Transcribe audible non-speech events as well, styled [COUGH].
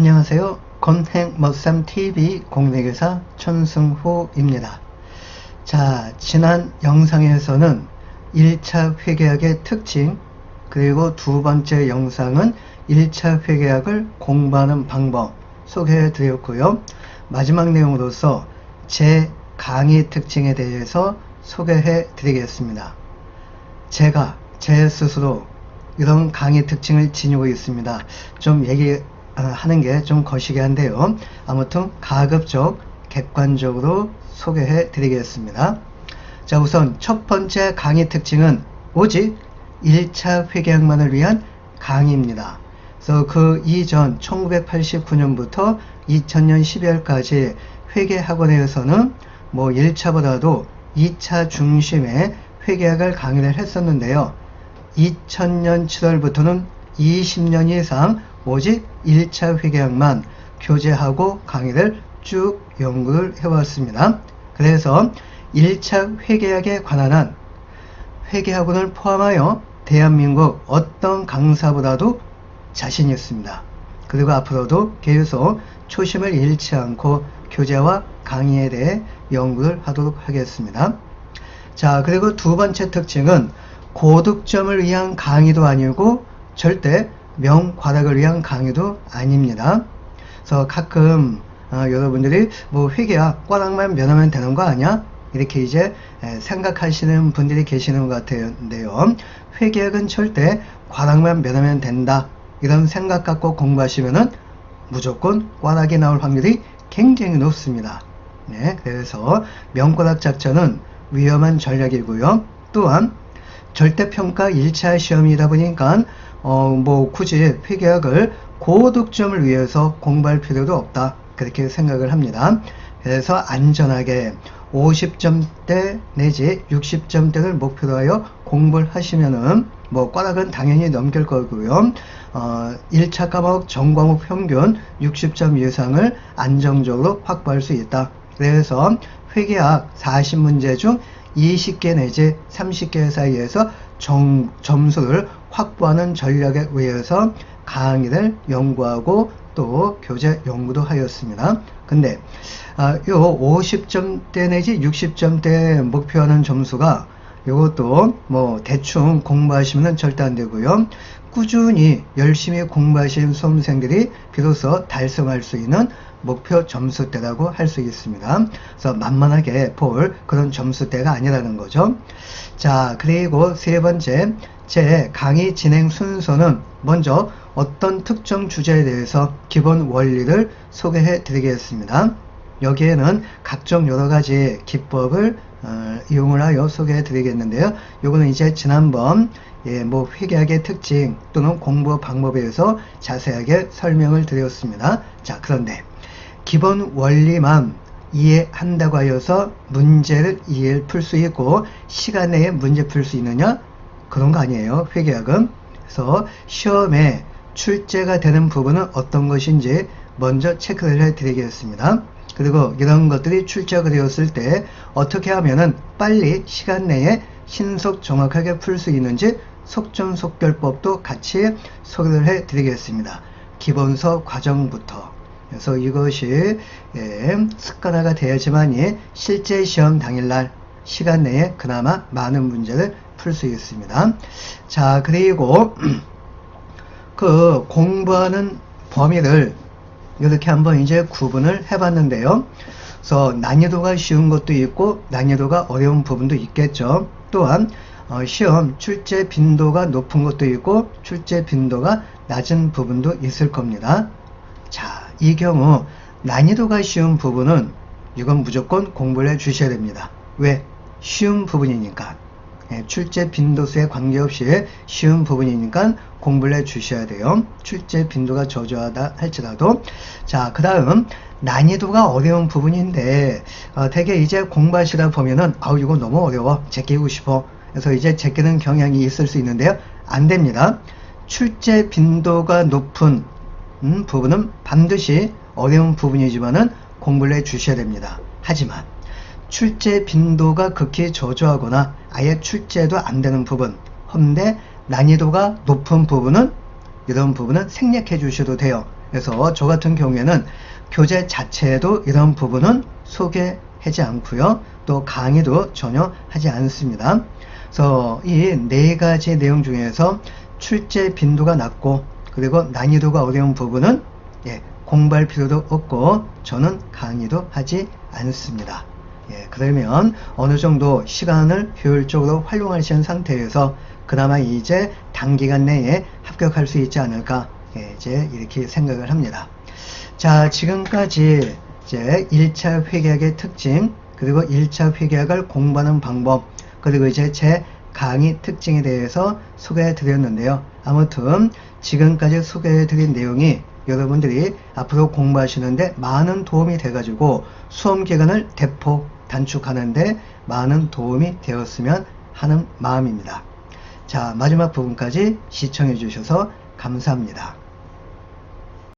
안녕하세요. 건행 멋삼 TV 공대교사 천승호입니다. 자, 지난 영상에서는 1차 회계학의 특징, 그리고 두 번째 영상은 1차 회계학을 공부하는 방법 소개해 드렸고요. 마지막 내용으로서 제 강의 특징에 대해서 소개해 드리겠습니다. 제가 제 스스로 이런 강의 특징을 지니고 있습니다. 좀 얘기 하는 게 좀 거시기 한데요. 아무튼 가급적 객관적으로 소개해 드리겠습니다. 자, 우선 첫 번째 강의 특징은 오직 1차 회계학만을 위한 강의입니다. 그래서 그 이전 1989년부터 2000년 12월까지 회계학원에서는 뭐 1차보다도 2차 중심의 회계학을 강의를 했었는데요. 2000년 7월부터는 20년 이상 오직 1차 회계학만 교재하고 강의를 쭉 연구를 해왔습니다. 그래서 1차 회계학에 관한 한 회계학원을 포함하여 대한민국 어떤 강사보다도 자신 있습니다. 그리고 앞으로도 계속 초심을 잃지 않고 교재와 강의에 대해 연구를 하도록 하겠습니다. 자, 그리고 두 번째 특징은 고득점을 위한 강의도 아니고 절대 명과락을 위한 강의도 아닙니다. 그래서 가끔 어, 여러분들이 뭐 회계학 꽈락만 면하면 되는 거 아니야? 이렇게 이제 에, 생각하시는 분들이 계시는 것 같은데요. 회계학은 절대 과락만 면하면 된다. 이런 생각 갖고 공부하시면은 무조건 꽈락이 나올 확률이 굉장히 높습니다. 네, 그래서 명과락 작전은 위험한 전략이고요. 또한 절대평가 1차 시험이다 보니까 어, 뭐 굳이 회계학을 고득점을 위해서 공부할 필요도 없다. 그렇게 생각을 합니다. 그래서 안전하게 50점대 내지 60점대를 목표로 하여 공부를 하시면은 뭐 과락은 당연히 넘길 거고요. 어, 1차 과목 전 과목 평균 60점 이상을 안정적으로 확보할 수 있다. 그래서 회계학 40문제 중 20개 내지 30개 사이에서 정, 점수를 확보하는 전략에 의해서 강의를 연구하고 또 교재 연구도 하였습니다. 근데 아, 요 50점대 내지 60점대 목표하는 점수가 이것도 뭐 대충 공부하시면 절대 안 되고요. 꾸준히 열심히 공부하신 수험생들이 비로소 달성할 수 있는 목표 점수대라고 할 수 있습니다. 그래서 만만하게 볼 그런 점수대가 아니라는 거죠. 자, 그리고 세 번째, 제 강의 진행 순서는 먼저 어떤 특정 주제에 대해서 기본 원리를 소개해 드리겠습니다. 여기에는 각종 여러 가지 기법을 어, 이용을 하여 소개해 드리겠는데요. 요거는 이제 지난번 예, 뭐 회계학의 특징 또는 공부 방법에 대해서 자세하게 설명을 드렸습니다. 자, 그런데 기본 원리만 이해한다고 하여서 문제를 이해를 풀 수 있고 시간 내에 문제 풀 수 있느냐? 그런 거 아니에요. 회계학은. 그래서 시험에 출제가 되는 부분은 어떤 것인지 먼저 체크를 해 드리겠습니다. 그리고 이런 것들이 출제가 되었을 때 어떻게 하면은 빨리 시간 내에 신속 정확하게 풀 수 있는지 속전속결법도 같이 소개를 해 드리겠습니다. 기본서 과정부터 그래서 이것이 예, 습관화가 돼야지만이 실제 시험 당일날 시간 내에 그나마 많은 문제를 풀 수 있습니다. 자 그리고 [CLEARS THROAT] 그 공부하는 범위를 이렇게 한번 이제 구분을 해봤는데요. 그래서 난이도가 쉬운 것도 있고 난이도가 어려운 부분도 있겠죠. 또한 어, 시험 출제 빈도가 높은 것도 있고 출제 빈도가 낮은 부분도 있을 겁니다. 자, 이 경우 난이도가 쉬운 부분은 이건 무조건 공부를 해 주셔야 됩니다. 왜? 쉬운 부분이니까. 예, 출제 빈도수에 관계없이 쉬운 부분이니까 공부를 해 주셔야 돼요. 출제 빈도가 저조하다 할지라도. 자, 그 다음, 난이도가 어려운 부분인데, 어, 되게 이제 공부하시다 보면은, 아우, 이거 너무 어려워. 제끼고 싶어. 그래서 이제 제끼는 경향이 있을 수 있는데요. 안 됩니다. 출제 빈도가 높은 음, 부분은 반드시 어려운 부분이지만은 공부를 해 주셔야 됩니다. 하지만, 출제 빈도가 극히 저조하거나 아예 출제도 안 되는 부분, 헌데 난이도가 높은 부분은 이런 부분은 생략해 주셔도 돼요. 그래서 저 같은 경우에는 교재 자체에도 이런 부분은 소개하지 않고요. 또 강의도 전혀 하지 않습니다. 그래서 이 네 가지 내용 중에서 출제 빈도가 낮고 그리고 난이도가 어려운 부분은 예, 공부할 필요도 없고 저는 강의도 하지 않습니다. 예, 그러면 어느 정도 시간을 효율적으로 활용하시는 상태에서 그나마 이제 단기간 내에 합격할 수 있지 않을까 예, 이제 이렇게 생각을 합니다. 자, 지금까지 이제 1차 회계학의 특징, 그리고 1차 회계학을 공부하는 방법, 그리고 이제 제 강의 특징에 대해서 소개해 드렸는데요. 아무튼 지금까지 소개해 드린 내용이 여러분들이 앞으로 공부하시는데 많은 도움이 돼가지고 수험 기간을 대폭 단축하는데 많은 도움이 되었으면 하는 마음입니다. 자, 마지막 부분까지 시청해 주셔서 감사합니다.